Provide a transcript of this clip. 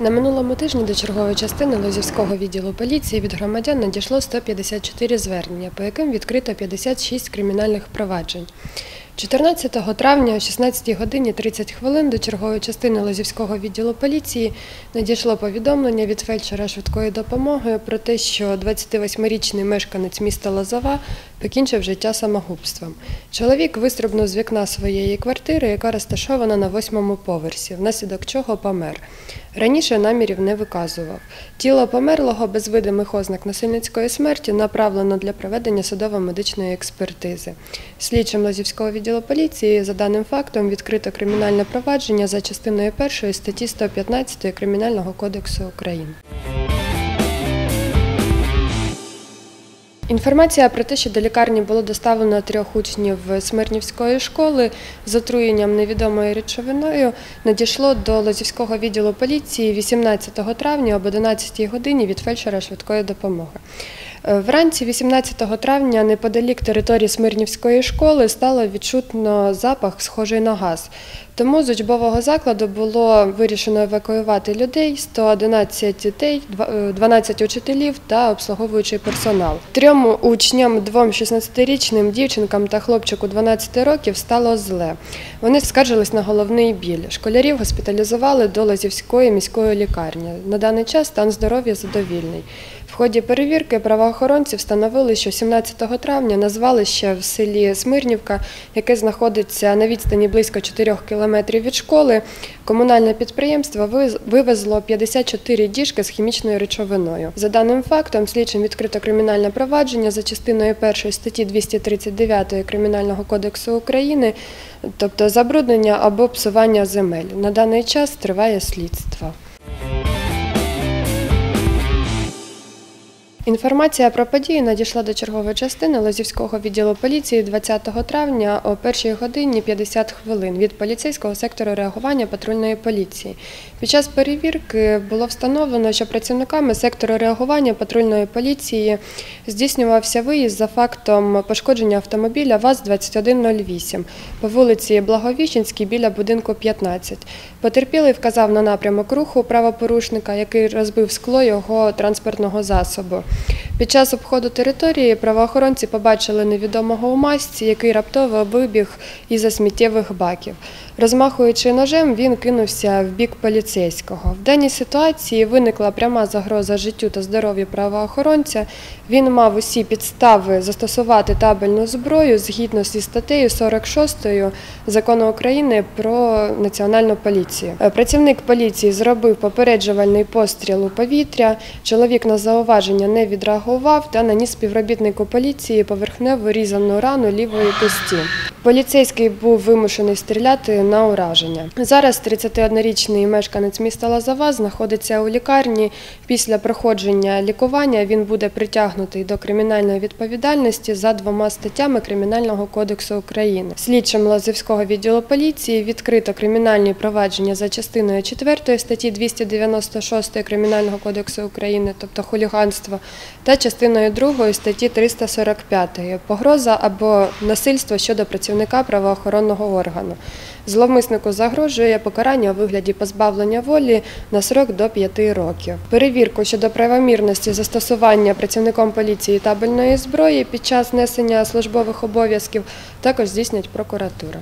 На минулому тижні до чергової частини Лозівського відділу поліції від громадян надійшло 154 звернення, по яким відкрито 56 кримінальних проваджень. 14 травня о 16 годині 30 хвилин до чергової частини Лозівського відділу поліції надійшло повідомлення від фельдшера швидкої допомоги про те, що 28-річний мешканець міста Лозова покінчив життя самогубством. Чоловік вистрибнув з вікна своєї квартири, яка розташована на восьмому поверсі, внаслідок чого помер. Раніше намірів не виказував. Тіло померлого без видимих ознак насильницької смерті направлено для проведення судово-медичної експертизи. Слідчим Лозівського відділу поліції за даним фактом відкрито кримінальне провадження за частиною 1 статті 115 Кримінального кодексу України. Інформація про те, що до лікарні було доставлено трьох учнів Смирнівської школи з отруєнням невідомою речовиною, надійшло до Лозівського відділу поліції 18 травня об 11 годині від фельдшера швидкої допомоги. Е, Вранці 18 травня неподалік території Смирнівської школи стало відчутно запах, схожий на газ. Тому з учбового закладу було вирішено евакуювати людей, 111 дітей, е, 12 учителів та обслуговуючий персонал. Трьом учням, двом 16-річним дівчинкам та хлопчику 12 років стало зле. Вони скаржились на головний біль. Школярів госпіталізували до Лозівської міської лікарні. На даний час стан здоров'я задовільний. В ході перевірки правоохоронці встановили, що 17 травня на звалище в селі Смирнівка, яке знаходиться на відстані близько 4 кілометрів від школи, комунальне підприємство вивезло 54 діжки з хімічною речовиною. За даним фактом, слідчим відкрито кримінальне провадження за частиною 1 статті 239 Кримінального кодексу України, тобто забруднення або псування земель. На даний час триває слідство. Інформація про події надійшла до чергової частини Лозівського відділу поліції 20 травня о 1 годині 50 хвилин від поліцейського сектору реагування патрульної поліції. Під час перевірки було встановлено, що працівниками сектору реагування патрульної поліції здійснювався виїзд за фактом пошкодження автомобіля ВАЗ-2108 по вулиці Благовіщенській біля будинку 15. Потерпілий вказав на напрямок руху правопорушника, який розбив скло його транспортного засобу. Під час обходу території правоохоронці побачили невідомого у масці, який раптово вибіг із сміттєвих баків. Розмахуючи ножем, він кинувся в бік поліцейського. В даній ситуації виникла пряма загроза життю та здоров'ю правоохоронця. Він мав усі підстави застосувати табельну зброю згідно зі статтею 46 закону України про національну поліцію. Працівник поліції зробив попереджувальний постріл у повітря. Чоловік на зауваження не відреагував та наніс співробітнику поліції поверхневу різану рану лівої кості. Поліцейський був вимушений стріляти на ураження. Зараз 31-річний мешканець міста Лазова знаходиться у лікарні. Після проходження лікування він буде притягнутий до кримінальної відповідальності за двома статтями Кримінального кодексу України. Слідчим Лазівського відділу поліції відкрито кримінальні провадження за частиною 4 статті 296 Кримінального кодексу України, тобто хуліганство, та частиною 2 статті 345 погроза або насильство щодо працівника правоохоронного органу. Зловмиснику загрожує покарання у вигляді позбавлення волі на срок до 5 років. Перевірку щодо правомірності застосування працівником поліції табельної зброї під час несення службових обов'язків також здійснять прокуратура.